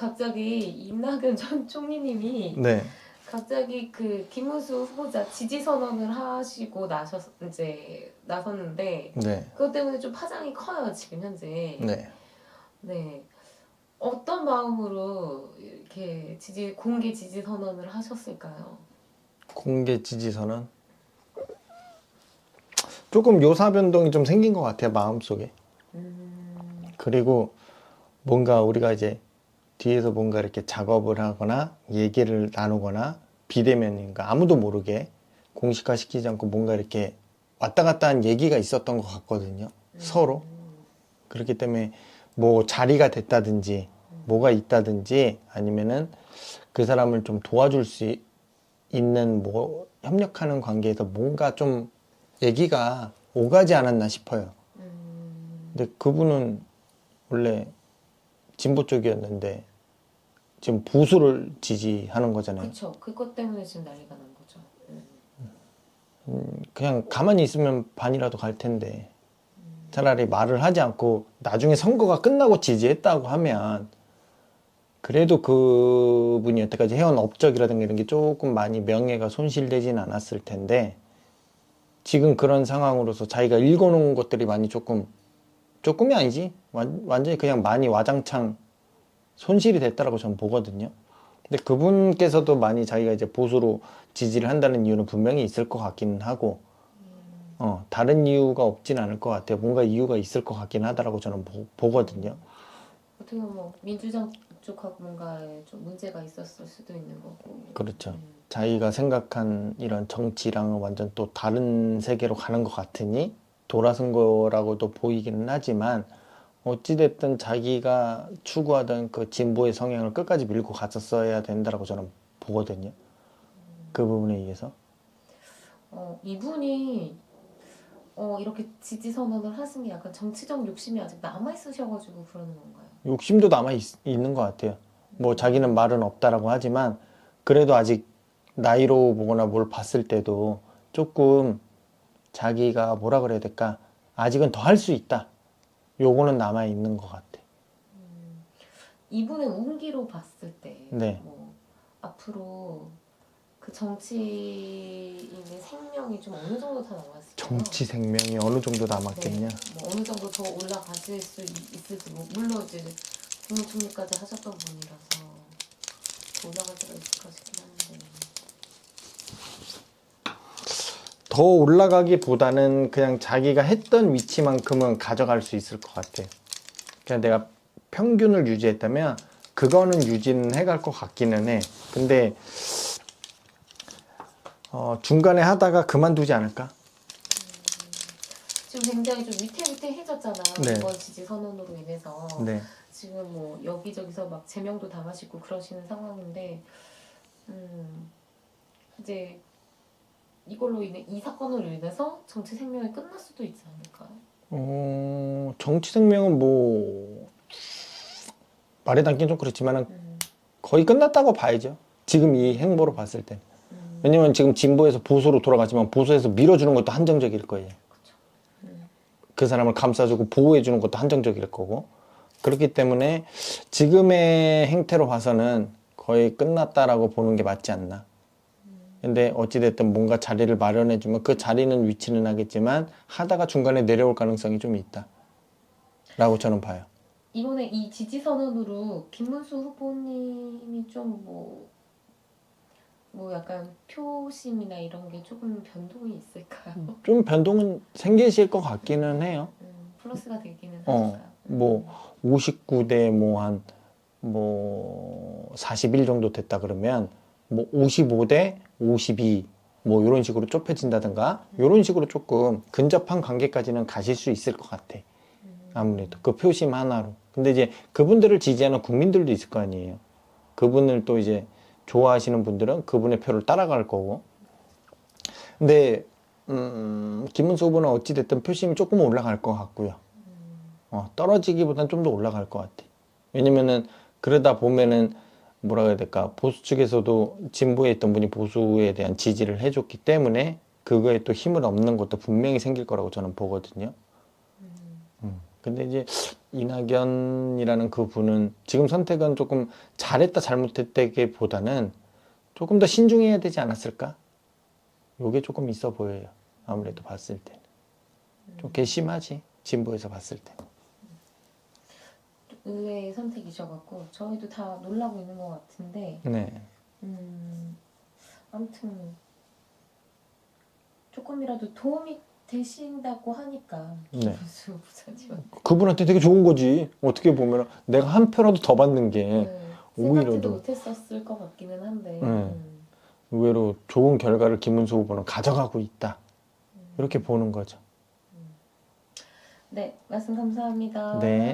갑자기 임낙연 전 총리님이 네. 갑자기 그 김문수 후보자 지지 선언을 하시고 나셨 이제 나섰는데 네. 그것 때문에 좀 파장이 커요 지금 현재. 네. 네. 어떤 마음으로 이렇게 지지 공개 지지 선언을 하셨을까요? 공개 지지 선언. 조금 요사 변동이 좀 생긴 것 같아요 마음속에. 음, 그리고 뭔가 우리가 이제 뒤에서 뭔가 이렇게 작업을 하거나 얘기를 나누거나 비대면인가 아무도 모르게 공식화 시키지 않고 뭔가 이렇게 왔다 갔다 한 얘기가 있었던 것 같거든요. 서로. 그렇기 때문에 뭐 자리가 됐다든지 뭐가 있다든지 아니면은 그 사람을 좀 도와줄 수 있는 뭐 협력하는 관계에서 뭔가 좀 얘기가 오가지 않았나 싶어요. 음, 근데 그분은 원래 진보 쪽이었는데 지금 보수를 지지하는 거잖아요. 그렇죠. 그것 때문에 지금 난리가 난 거죠. 음. 음, 그냥 가만히 있으면 반이라도 갈 텐데 차라리 말을 하지 않고 나중에 선거가 끝나고 지지했다고 하면 그래도 그분이 여태까지 해온 업적이라든가 이런 게 조금 많이 명예가 손실되진 않았을 텐데 지금 그런 상황으로서 자기가 읽어놓은 것들이 많이 조금 조금이 아니지 완, 완전히 그냥 많이 와장창 손실이 됐다라고 저는 보거든요. 근데 그분께서도 많이 자기가 이제 보수로 지지를 한다는 이유는 분명히 있을 것 같기는 하고 어, 다른 이유가 없진 않을 것 같아요. 뭔가 이유가 있을 것 같긴 하다라고 저는 보, 거든요 어떻게 보면 뭐 민주당 쪽하고 뭔가에 좀 문제가 있었을 수도 있는 거고. 그렇죠. 음. 자기가 생각한 이런 정치랑은 완전 또 다른 세계로 가는 것 같으니 돌아선 거라고도 보이기는 하지만 어찌됐든 자기가 추구하던 그 진보의 성향을 끝까지 밀고 갔었어야 된다라고 저는 보거든요. 그 부분에 의해서. 어, 이분이 어, 이렇게 지지 선언을 하신 게 약간 정치적 욕심이 아직 남아 있으셔가지고 그러는 건가요? 욕심도 남아 있, 있는 것 같아요. 뭐 자기는 말은 없다라고 하지만 그래도 아직 나이로 보거나 뭘 봤을 때도 조금 자기가 뭐라 그래야 될까 아직은 더 할 수 있다. 요거는 남아 있는 것 같아. 이분의 운기로 봤을 때, 네. 뭐 앞으로 그 정치인의 생명이 좀 어느 정도 더 남았을까요? 정치 생명이 어느 정도 남았겠냐? 네, 뭐 어느 정도 더 올라가실 수 있- 있을지 뭐 물론 이제 국무총리까지 하셨던 분이라서 더 올라갈 수가 있을까 싶긴 한데. 더 올라가기보다는 그냥 자기가 했던 위치만큼은 가져갈 수 있을 것 같아. 그냥 내가 평균을 유지했다면 그거는 유지는 해갈 것 같기는 해. 근데 어, 중간에 하다가 그만두지 않을까? 지금 굉장히 좀 위태위태해졌잖아요. 네. 이번 지지 선언으로 인해서 네. 지금 뭐 여기저기서 막 제명도 당하시고 그러시는 상황인데 음 이제 이걸로 인해 이 사건으로 인해서 정치 생명이 끝날 수도 있지 않을까요? 어, 정치 생명은 뭐 말에 담긴 좀 그렇지만은 음, 거의 끝났다고 봐야죠. 지금 이 행보로 봤을 때. 음, 왜냐면 지금 진보에서 보수로 돌아가지만 보수에서 밀어주는 것도 한정적일 거예요. 음, 그 사람을 감싸주고 보호해주는 것도 한정적일 거고. 그렇기 때문에 지금의 행태로 봐서는 거의 끝났다라고 보는 게 맞지 않나. 근데 어찌됐든 뭔가 자리를 마련해주면 그 자리는 위치는 하겠지만 하다가 중간에 내려올 가능성이 좀 있다. 라고 저는 봐요. 이번에 이 지지 선언으로 김문수 후보님이 좀 뭐 뭐 약간 표심이나 이런 게 조금 변동이 있을까요? 좀 변동은 생기실 것 같기는 해요. 음, 플러스가 되기는 어, 하실까요? 뭐 59대 뭐 한 뭐 41 정도 됐다 그러면 뭐 55대 52 뭐 이런 식으로 좁혀진다든가 이런 식으로 조금 근접한 관계까지는 가실 수 있을 것 같아. 음, 아무래도 그 표심 하나로. 근데 이제 그분들을 지지하는 국민들도 있을 거 아니에요. 그분을 또 이제 좋아하시는 분들은 그분의 표를 따라갈 거고. 근데 음, 김문수 후보는 어찌 됐든 표심이 조금 올라갈 것 같고요. 어, 떨어지기보단 좀 더 올라갈 것 같아. 왜냐면은 그러다 보면은 뭐라 해야 될까 보수 측에서도 진보에 있던 분이 보수에 대한 지지를 해줬기 때문에 그거에 또 힘을 얻는 것도 분명히 생길 거라고 저는 보거든요. 음. 음. 근데 이제 이낙연이라는 그 분은 지금 선택은 조금 잘했다 잘못했다기보다는 조금 더 신중해야 되지 않았을까? 요게 조금 있어 보여요. 아무래도 봤을 때는. 좀 괘씸하지. 진보에서 봤을 때. 의외의 선택이셔갖고 저희도 다 놀라고 있는 것 같은데 네. 음, 아무튼 조금이라도 도움이 되신다고 하니까 네. 김수 부사님 그분한테 되게 좋은 거지. 어떻게 보면 내가 한 표라도 더 받는 게 네, 오히려 생각지도 더- 못했었을 것 같기는 한데 네. 음, 의외로 좋은 결과를 김은수 후보는 가져가고 있다. 이렇게 보는 거죠. 네 말씀 감사합니다. 네.